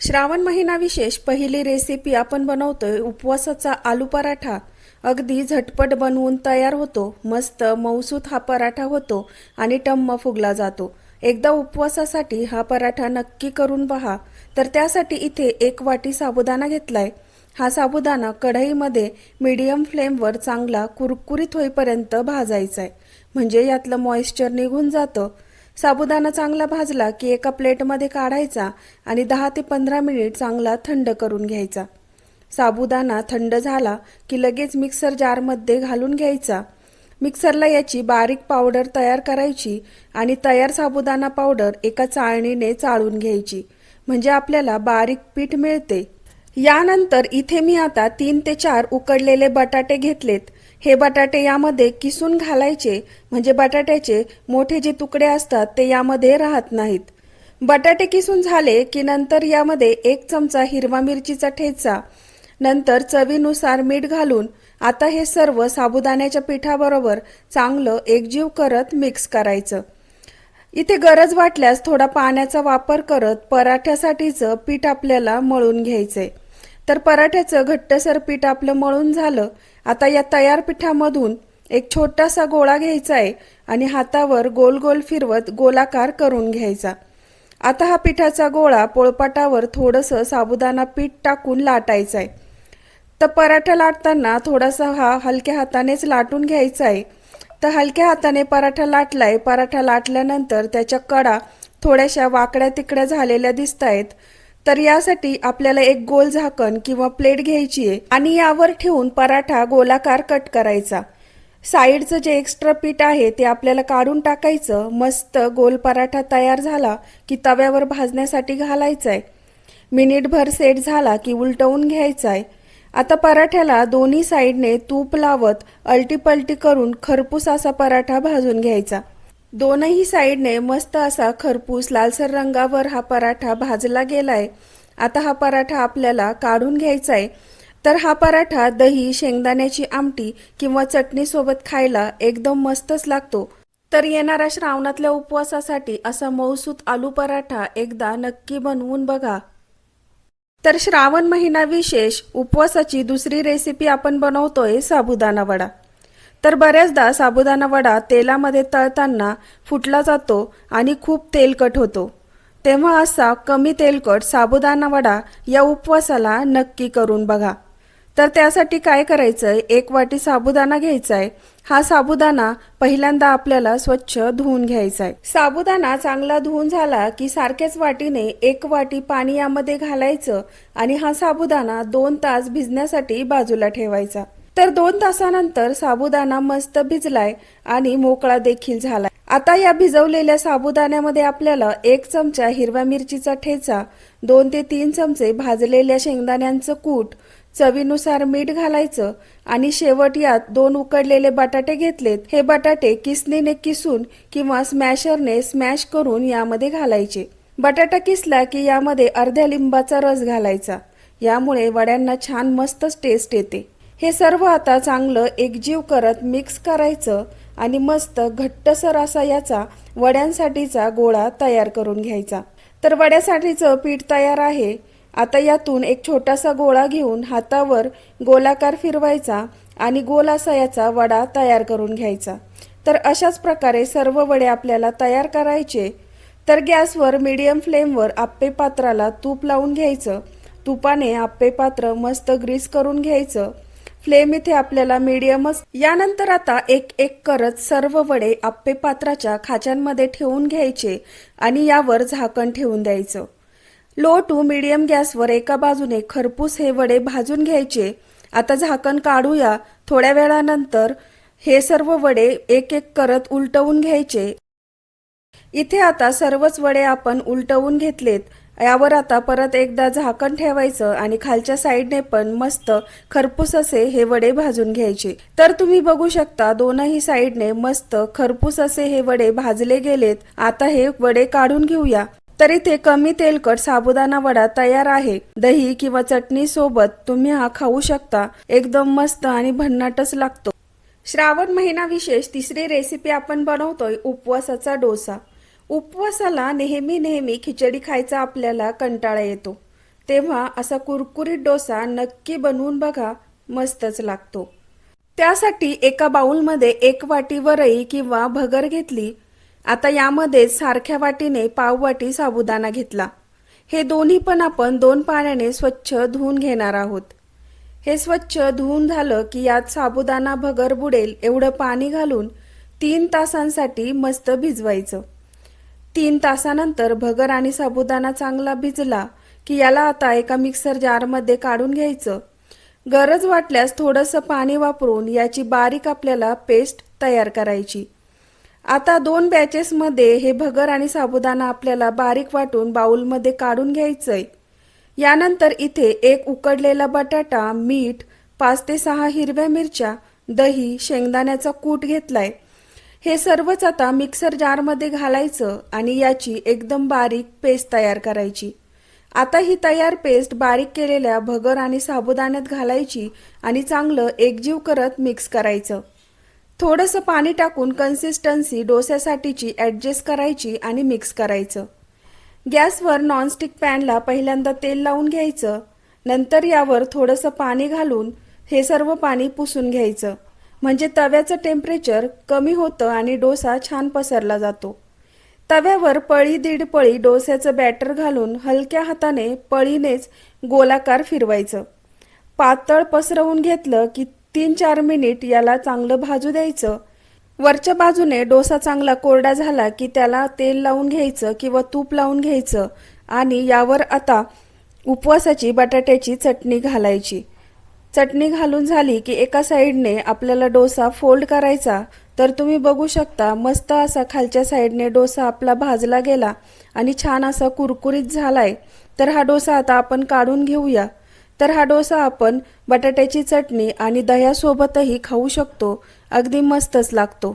श्रावण महिना विशेष पहिली रेसिपी आपण बनवतोय उपवासाचा आलू पराठा. अगदी झटपट बनवून तयार होतो. मस्त मौसूत हा पराठा होतो आणि टम्म फुगला जातो. एकदा उपवासासाठी हा पराठा नक्की करून पहा. तर त्यासाठी इथे एक वाटी साबुदाणा घेतलाय. हा साबुदाणा कढईमध्ये मीडियम फ्लेमवर चांगला कुरकुरीत होईपर्यंत भाजायचा आहे म्हणजे यातलं मॉइश्चर निघून जातं. साबुदाणा चांगला भाजला की एका प्लेटमध्ये काढायचा आणि दहा ते पंधरा मिनिट चांगला थंड करून घ्यायचा. साबुदाणा थंड झाला की लगेच मिक्सर जारमध्ये घालून घ्यायचा. मिक्सरला याची बारीक पावडर तयार करायची आणि तयार साबुदाणा पावडर एका चाळणीने चाळून घ्यायची. म्हणजे आपल्याला बारीक पीठ मिळते. यानंतर इथे मी आता तीन ते चार उकडलेले बटाटे घेतलेत. हे बटाटे यामध्ये किसून घालायचे म्हणजे बटाट्याचे मोठे जे तुकडे असतात ते यामध्ये राहत नाहीत. बटाटे किसून झाले की नंतर यामध्ये एक चमचा हिरवा मिरचीचा ठेचा नंतर चवीनुसार मीठ घालून आता हे सर्व साबुदाण्याच्या पिठाबरोबर चांगलं एकजीव करत मिक्स करायचं. इथे गरज वाटल्यास थोडा पाण्याचा वापर करत पराठ्यासाठीचं पीठ आपल्याला मळून घ्यायचंय. तर पराठ्याचं घट्टसर पीठ आपलं मळून झालं. आता या तयार पिठामधून एक छोटासा गोळा घ्यायचा आहे आणि हातावर गोल गोल फिरवत गोलाकार करून घ्यायचा. आता हा पिठाचा गोळा पोळपाटावर थोडंसं साबुदाणा पीठ टाकून लाटायचं आहे. तर पराठा लाटताना थोडासा हा हलक्या हातानेच लाटून घ्यायचा आहे. तर हलक्या हाताने पराठा लाटलाय. पराठा लाटल्यानंतर त्याच्या कडा थोड्याशा वाकड्या तिकड्या झालेल्या दिसत आहेत तर यासाठी आपल्याला एक गोल झाकण किंवा प्लेट घ्यायची आहे आणि यावर ठेवून पराठा गोलाकार कट करायचा. साईडचं जे एक्स्ट्रा पीठ आहे ते आपल्याला काढून टाकायचं. मस्त गोल पराठा तयार झाला की तव्यावर भाजण्यासाठी घालायचा आहे मिनिटभर सेट झाला की उलटवून घ्यायचा आहे आता पराठ्याला दोन्ही साईडने तूप लावत अलटीपलटी करून खरपूस असा पराठा भाजून घ्यायचा. दोनही साईडने मस्त असा खरपूस लालसर रंगावर हा पराठा भाजला गेलाय. आता हा पराठा आपल्याला काढून घ्यायचा आहे तर हा पराठा दही शेंगदाण्याची आमटी किंवा चटणीसोबत खायला एकदम मस्तच लागतो. तर येणाऱ्या श्रावणातल्या उपवासासाठी असा मौसूत आलू पराठा एकदा नक्की बनवून बघा. तर श्रावण महिना विशेष उपवासाची दुसरी रेसिपी आपण बनवतोय साबुदाणा वडा. तर बऱ्याचदा साबुदाणा वडा तेलामध्ये तळताना फुटला जातो आणि खूप तेलकट होतो. तेव्हा असा कमी तेलकट साबुदाणा वडा या उपवासाला नक्की करून बघा. तर त्यासाठी काय करायचंय? एक वाटी साबुदाणा घ्यायचा आहे हा साबुदाणा पहिल्यांदा आपल्याला स्वच्छ धुवून घ्यायचा आहे साबुदाणा चांगला धुवून झाला की सारख्याच वाटीने एक वाटी पाणी यामध्ये घालायचं आणि हा साबुदाणा दोन तास भिजण्यासाठी बाजूला ठेवायचा. तर दोन तासानंतर साबुदाणा मस्त भिजलाय आणि मोकळा देखील झालाय. आता या भिजवलेल्या साबुदाण्यामध्ये आपल्याला एक चमचा हिरव्या मिरचीचा ठेचा दोन ते तीन चमचे भाजलेल्या शेंगदाण्यांचं कूट चवीनुसार मीठ घालायचं आणि शेवट यात दोन उकडलेले बटाटे घेतलेत. हे बटाटे किसनीने किसून किंवा स्मॅशरने स्मॅश करून यामध्ये घालायचे. बटाटा किसला की यामध्ये अर्ध्या लिंबाचा रस घालायचा. यामुळे वड्यांना छान मस्तच टेस्ट येते. हे सर्व आता चांगलं एकजीव करत मिक्स करायचं आणि मस्त घट्टसर असा याचा वड्यांसाठीचा गोळा तयार करून घ्यायचा. तर वड्यासाठीचं पीठ तयार आहे. आता यातून एक छोटासा गोळा घेऊन हातावर गोलाकार फिरवायचा आणि गोल असा याचा वडा तयार करून घ्यायचा. तर अशाच प्रकारे सर्व वडे आपल्याला तयार करायचे. तर गॅसवर मीडियम फ्लेमवर आप्पे पात्राला तूप लावून घ्यायचं. तुपाने आप्पे पात्र मस्त ग्रीस करून घ्यायचं. फ्लेम इथे आपल्याला मीडियमच यानंतर आता एक एक करत सर्व वडे आप्पे पात्राच्या खाच्यांमध्ये ठेवून घ्यायचे आणि यावर झाकण ठेवून द्यायचं. लो टू मीडियम गॅसवर एका बाजूने खरपूस हे वडे भाजून घ्यायचे. आता झाकण काढूया. थोड्या वेळानंतर हे सर्व वडे एक एक करत उलटवून घ्यायचे. इथे आता सर्वच वडे आपण उलटवून घेतलेत. यावर आता परत एकदा झाकण ठेवायचं आणि खालच्या साईडने पण मस्त खरपूस असे हे वडे भाजून घ्यायचे. तर तुम्ही बघू शकता दोनही साईडने मस्त खरपूस असे हे वडे भाजले गेलेत. आता हे वडे काढून घेऊया. तर इथे कमी तेलकट साबुदाणा वडा तयार आहे. दही किंवा चटणी सोबत तुम्ही हा खाऊ शकता. एकदम मस्त आणि भन्नाटच लागतो. श्रावण महिना विशेष तिसरी रेसिपी आपण बनवतोय उपवासाचा डोसा. उपवासाला नेहमी नेहमी खिचडी खायचा आपल्याला कंटाळा येतो. तेव्हा असा कुरकुरीत डोसा नक्की बनवून बघा मस्तच लागतो. त्यासाठी एका बाऊलमध्ये एक वाटी वरई किंवा भगर घेतली. आता यामध्ये सारख्या वाटीने पाव वाटी साबुदाणा घेतला. हे दोन्ही पण आपण दोन पाण्याने स्वच्छ धुवून घेणार आहोत. हे स्वच्छ धुवून झालं की यात साबुदाणा भगर बुडेल एवढं पाणी घालून तीन तासांसाठी मस्त भिजवायचं. तीन तासानंतर भगर आणि साबुदाणा चांगला भिजला की याला आता एका मिक्सर जारमध्ये काढून घ्यायचं. गरज वाटल्यास थोडंसं पाणी वापरून याची बारीक आपल्याला पेस्ट तयार करायची. आता दोन बॅचेसमध्ये हे भगर आणि साबुदाणा आपल्याला बारीक वाटून बाऊलमध्ये काढून घ्यायचंय. यानंतर इथे एक उकडलेला बटाटा मीठ पाच ते सहा हिरव्या मिरच्या दही शेंगदाण्याचा कूट घेतलाय. हे सर्वच आता मिक्सर जारमध्ये घालायचं आणि याची एकदम बारीक पेस्ट तयार करायची. आता ही तयार पेस्ट बारीक केलेल्या भगर आणि साबुदाण्यात घालायची आणि चांगलं एकजीव करत मिक्स करायचं. थोडंसं पाणी टाकून कन्सिस्टन्सी डोस्यासाठीची ॲडजस्ट करायची आणि मिक्स करायचं. गॅसवर नॉनस्टिक पॅनला पहिल्यांदा तेल लावून घ्यायचं. नंतर यावर थोडंसं पाणी घालून हे सर्व पाणी पुसून घ्यायचं. म्हणजे तव्याचं टेम्परेचर कमी होतं आणि डोसा छान पसरला जातो. तव्यावर पळी दीड पळी डोस्याचं बॅटर घालून हलक्या हाताने पळीनेच गोलाकार फिरवायचं. पातळ पसरवून घेतलं की तीन चार मिनिट याला चांगलं भाजू द्यायचं. वरच्या बाजूने डोसा चांगला कोरडा झाला की त्याला तेल लावून घ्यायचं किंवा तूप लावून घ्यायचं. आणि यावर आता उपवासाची बटाट्याची चटणी घालायची. चटणी घालून झाली की एका साईडने आपल्याला डोसा फोल्ड करायचा तर तुम्ही बघू शकता मस्त असा खालच्या साईडने डोसा आपला भाजला गेला आणि छान असा कुरकुरीत झालाय. तर हा डोसा आता आपण काढून घेऊया. तर हा डोसा आपण बटाट्याची चटणी आणि दह्यासोबतही खाऊ शकतो. अगदी मस्तच लागतो.